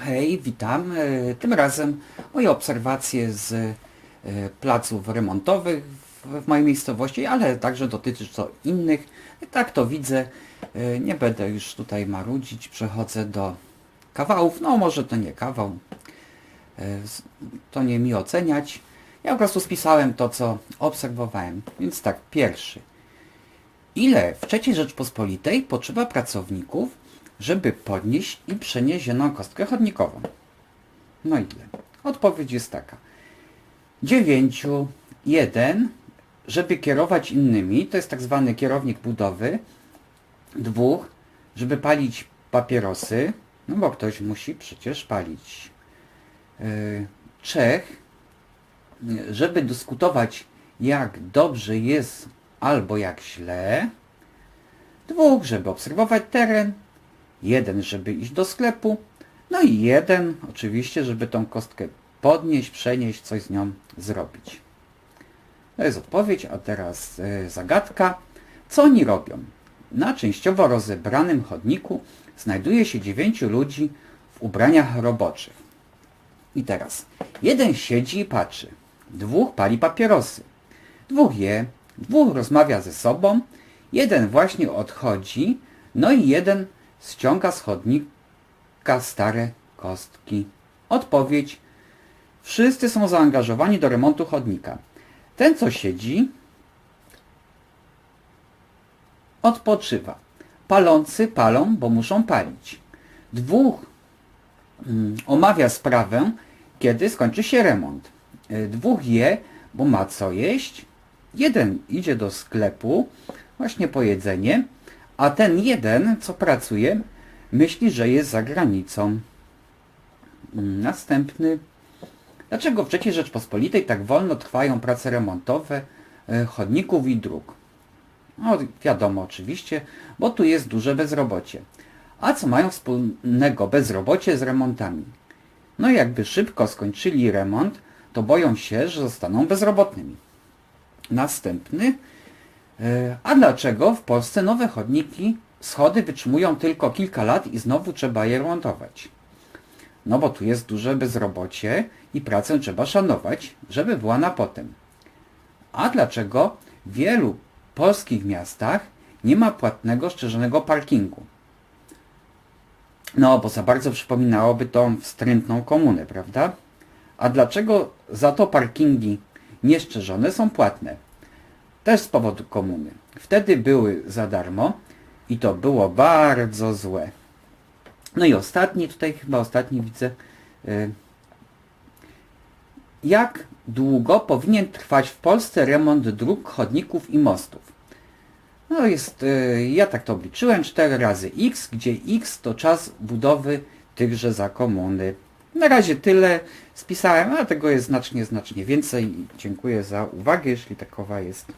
Hej, witam. E, Tym razem moje obserwacje z e, placów remontowych w mojej miejscowości, ale także dotyczy to innych. Tak to widzę. E, Nie będę już tutaj marudzić. Przechodzę do kawałów. No może to nie kawał. To nie mi oceniać. Ja po prostu spisałem to, co obserwowałem. Więc tak, pierwszy. Ile w III Rzeczpospolitej potrzeba pracowników, żeby podnieść i przenieść jedną kostkę chodnikową? No ile? Odpowiedź jest taka. Dziewięciu, jeden, żeby kierować innymi, to jest tak zwany kierownik budowy. Dwóch, żeby palić papierosy, no bo ktoś musi przecież palić. Yy, Trzech, żeby dyskutować jak dobrze jest albo jak źle. Dwóch, żeby obserwować teren. Jeden, żeby iść do sklepu. No i jeden, oczywiście, żeby tą kostkę podnieść, przenieść, coś z nią zrobić. To jest odpowiedź, a teraz e, zagadka. Co oni robią? Na częściowo rozebranym chodniku znajduje się dziewięciu ludzi w ubraniach roboczych. I teraz, jeden siedzi i patrzy, dwóch pali papierosy, dwóch je, dwóch rozmawia ze sobą, jeden właśnie odchodzi, no i jeden ściąga z chodnika stare kostki. Odpowiedź. Wszyscy są zaangażowani do remontu chodnika. Ten, co siedzi, odpoczywa. Palący palą, bo muszą palić. Dwóch mm, omawia sprawę, kiedy skończy się remont. Y, Dwóch je, bo ma co jeść. Jeden idzie do sklepu, właśnie po jedzenie, a ten jeden, co pracuje, myśli, że jest za granicą. Następny. Dlaczego w III Rzeczpospolitej tak wolno trwają prace remontowe e, chodników i dróg? No wiadomo oczywiście, bo tu jest duże bezrobocie. A co mają wspólnego bezrobocie z remontami? No jakby szybko skończyli remont, to boją się, że zostaną bezrobotnymi. Następny. E, A dlaczego w Polsce nowe chodniki, schody wytrzymują tylko kilka lat i znowu trzeba je remontować? No bo tu jest duże bezrobocie i pracę trzeba szanować, żeby była na potem. A dlaczego w wielu polskich miastach nie ma płatnego, szczerzonego parkingu? No, bo za bardzo przypominałoby to wstrętną komunę, prawda? A dlaczego za to parkingi nieszczerzone są płatne? Też z powodu komuny. Wtedy były za darmo i to było bardzo złe. No i ostatni, tutaj chyba ostatni widzę. y, Jak długo powinien trwać w Polsce remont dróg, chodników i mostów? No jest, y, ja tak to obliczyłem, 4 razy x, gdzie x to czas budowy tychże za komuny. Na razie tyle spisałem, a tego jest znacznie, znacznie więcej. Dziękuję za uwagę, jeśli takowa jest.